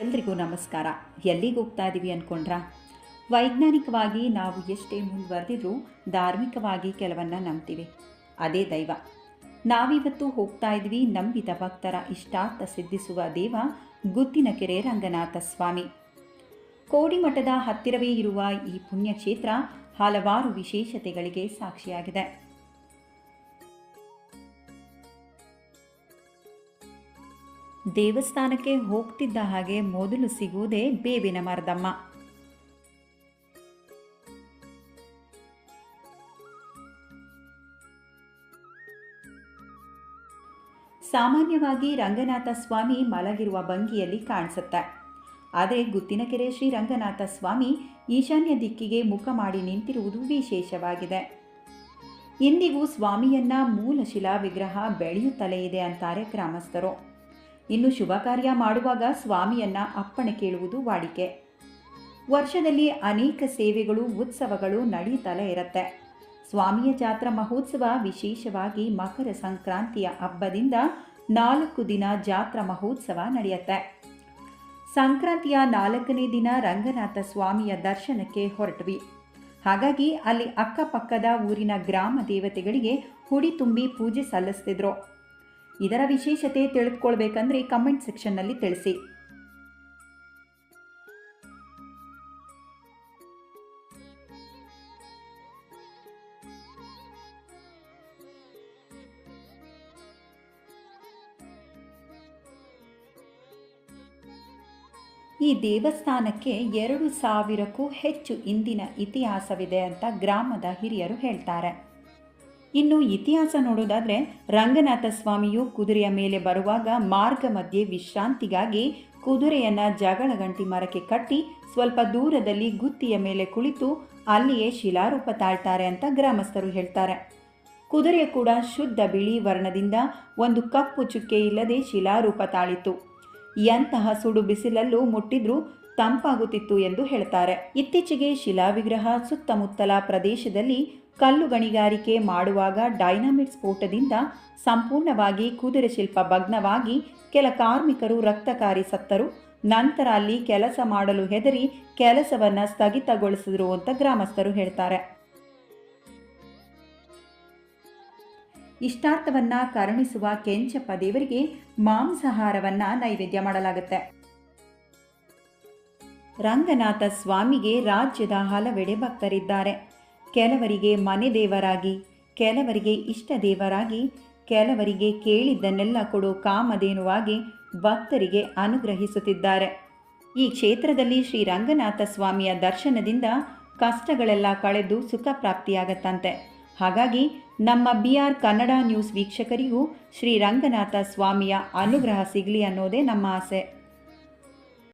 ಎಲ್ರಿಗೂ ನಮಸ್ಕಾರ. ಎಲ್ಲಿಗೆ ಹೋಗ್ತಾ ಇದ್ದೀವಿ ಅಂದ್ಕೊಂಡ್ರ ವೈಜ್ಞಾನಿಕವಾಗಿ ನಾವು ಎಷ್ಟೇ ಮುಂದುವರೆದಿದ್ರೂ ಧಾರ್ಮಿಕವಾಗಿ ಕೆಲವನ್ನ ನಂಬ್ತೀವಿ. ಅದೇ ದೈವ. ನಾವಿವತ್ತು ಹೋಗ್ತಾ ಇದ್ವಿ ನಂಬಿದ ಭಕ್ತರ ಇಷ್ಟಾರ್ಥ ಸಿದ್ಧಿಸುವ ದೇವ ಗುತ್ತಿನಕೆರೆ ರಂಗನಾಥ ಸ್ವಾಮಿ. ಕೋಡಿಮಠದ ಹತ್ತಿರವೇ ಇರುವ ಈ ಪುಣ್ಯಕ್ಷೇತ್ರ ಹಲವಾರು ವಿಶೇಷತೆಗಳಿಗೆ ಸಾಕ್ಷಿಯಾಗಿದೆ. ದೇವಸ್ಥಾನಕ್ಕೆ ಹೋಗ್ತಿದ್ದ ಹಾಗೆ ಮೊದಲು ಸಿಗುವುದೇ ಬೇವಿನ ಮರದಮ್ಮ. ಸಾಮಾನ್ಯವಾಗಿ ರಂಗನಾಥ ಸ್ವಾಮಿ ಮಲಗಿರುವ ಭಂಗಿಯಲ್ಲಿ ಕಾಣಿಸುತ್ತೆ. ಆದರೆ ಗುತ್ತಿನಕೆರೆ ಶ್ರೀ ರಂಗನಾಥ ಸ್ವಾಮಿ ಈಶಾನ್ಯ ದಿಕ್ಕಿಗೆ ಮುಖ ಮಾಡಿ ನಿಂತಿರುವುದು ವಿಶೇಷವಾಗಿದೆ. ಇಂದಿಗೂ ಸ್ವಾಮಿಯನ್ನ ಮೂಲ ಶಿಲಾ ವಿಗ್ರಹ ಬೆಳೆಯುತ್ತಲೇ ಇದೆ ಅಂತಾರೆ ಗ್ರಾಮಸ್ಥರು. ಇನ್ನು ಶುಭ ಕಾರ್ಯ ಮಾಡುವಾಗ ಸ್ವಾಮಿಯನ್ನ ಅಪ್ಪಣೆ ಕೇಳುವುದು ವಾಡಿಕೆ. ವರ್ಷದಲ್ಲಿ ಅನೇಕ ಸೇವೆಗಳು, ಉತ್ಸವಗಳು ನಡೀತಲೇ ಇರುತ್ತೆ. ಸ್ವಾಮಿಯ ಜಾತ್ರಾ ಮಹೋತ್ಸವ ವಿಶೇಷವಾಗಿ ಮಕರ ಸಂಕ್ರಾಂತಿಯ ಹಬ್ಬದಿಂದ ನಾಲ್ಕು ದಿನ ಜಾತ್ರಾ ಮಹೋತ್ಸವ ನಡೆಯುತ್ತೆ. ಸಂಕ್ರಾಂತಿಯ ನಾಲ್ಕನೇ ದಿನ ರಂಗನಾಥ ಸ್ವಾಮಿಯ ದರ್ಶನಕ್ಕೆ ಹೊರಟ್ವಿ. ಹಾಗಾಗಿ ಅಲ್ಲಿ ಅಕ್ಕಪಕ್ಕದ ಊರಿನ ಗ್ರಾಮ ದೇವತೆಗಳಿಗೆ ಹುಡಿ ತುಂಬಿ ಪೂಜೆ ಸಲ್ಲಿಸ್ತಿದ್ರು. ಇದರ ವಿಶೇಷತೆ ತಿಳಿದುಕೊಳ್ಬೇಕಂದ್ರೆ ಕಮೆಂಟ್ ಸೆಕ್ಷನ್ನಲ್ಲಿ ತಿಳಿಸಿ. ಈ ದೇವಸ್ಥಾನಕ್ಕೆ ಎರಡು ಸಾವಿರಕ್ಕೂ ಹೆಚ್ಚು ಇಂದಿನ ಇತಿಹಾಸವಿದೆ ಅಂತ ಗ್ರಾಮದ ಹಿರಿಯರು ಹೇಳ್ತಾರೆ. ಇನ್ನು ಇತಿಹಾಸ ನೋಡೋದಾದರೆ ರಂಗನಾಥ ಸ್ವಾಮಿಯು ಕುದುರೆಯ ಮೇಲೆ ಬರುವಾಗ ಮಾರ್ಗ ಮಧ್ಯೆ ವಿಶ್ರಾಂತಿಗಾಗಿ ಕುದುರೆಯನ್ನು ಜಗಳಗಂಟಿ ಮರಕ್ಕೆ ಕಟ್ಟಿ ಸ್ವಲ್ಪ ದೂರದಲ್ಲಿ ಗುತ್ತಿಯ ಮೇಲೆ ಕುಳಿತು ಅಲ್ಲಿಯೇ ಶಿಲಾರೂಪ ತಾಳ್ತಾರೆ ಅಂತ ಗ್ರಾಮಸ್ಥರು ಹೇಳ್ತಾರೆ. ಕುದುರೆ ಕೂಡ ಶುದ್ಧ ಬಿಳಿ ವರ್ಣದಿಂದ ಒಂದು ಕಪ್ಪು ಚುಕ್ಕೆ ಇಲ್ಲದೆ ಶಿಲಾರೂಪ ತಾಳಿತು ಎಂತಹ ಸುಡು ಬಿಸಿಲಲ್ಲೂ ಮುಟ್ಟಿದ್ರೂ ತಂಪಾಗುತ್ತಿತ್ತು ಎಂದು ಹೇಳ್ತಾರೆ. ಇತ್ತೀಚೆಗೆ ಶಿಲಾವಿಗ್ರಹ ಸುತ್ತಮುತ್ತಲ ಪ್ರದೇಶದಲ್ಲಿ ಕಲ್ಲು ಗಣಿಗಾರಿಕೆ ಮಾಡುವಾಗ ಡೈನಾಮಿಟ್ ಸ್ಫೋಟದಿಂದ ಸಂಪೂರ್ಣವಾಗಿ ಕುದುರೆ ಶಿಲ್ಪ ಭಗ್ನವಾಗಿ ಕೆಲ ಕಾರ್ಮಿಕರು ರಕ್ತಕಾರಿ ಸತ್ತರು. ನಂತರ ಅಲ್ಲಿ ಕೆಲಸ ಮಾಡಲು ಹೆದರಿ ಕೆಲಸವನ್ನು ಸ್ಥಗಿತಗೊಳಿಸಿದರು ಅಂತ ಗ್ರಾಮಸ್ಥರು ಹೇಳ್ತಾರೆ. ಇಷ್ಟಾರ್ಥವನ್ನ ಕರುಣಿಸುವ ಕೆಂಚಪ್ಪ ದೇವರಿಗೆ ಮಾಂಸಾಹಾರವನ್ನು ನೈವೇದ್ಯ ಮಾಡಲಾಗುತ್ತೆ. ರಂಗನಾಥ ಸ್ವಾಮಿಗೆ ರಾಜ್ಯದ ಹಲವೆಡೆ ಭಕ್ತರಿದ್ದಾರೆ. ಕೆಲವರಿಗೆ ಮನೆ ದೇವರಾಗಿ, ಕೆಲವರಿಗೆ ಇಷ್ಟ ದೇವರಾಗಿ, ಕೆಲವರಿಗೆ ಕೇಳಿದ್ದನ್ನೆಲ್ಲ ಕೊಡೋ ಕಾಮಧೇನುವಾಗಿ ಭಕ್ತರಿಗೆ ಅನುಗ್ರಹಿಸುತ್ತಿದ್ದಾರೆ. ಈ ಕ್ಷೇತ್ರದಲ್ಲಿ ಶ್ರೀ ರಂಗನಾಥ ಸ್ವಾಮಿಯ ದರ್ಶನದಿಂದ ಕಷ್ಟಗಳೆಲ್ಲ ಕಳೆದು ಸುಖ ಪ್ರಾಪ್ತಿಯಾಗತ್ತಂತೆ. ಹಾಗಾಗಿ ನಮ್ಮ ಬಿ ಆರ್ ಕನ್ನಡ ನ್ಯೂಸ್ ವೀಕ್ಷಕರಿಗೂ ಶ್ರೀ ರಂಗನಾಥ ಸ್ವಾಮಿಯ ಅನುಗ್ರಹ ಸಿಗಲಿ ಅನ್ನೋದೇ ನಮ್ಮ ಆಸೆ.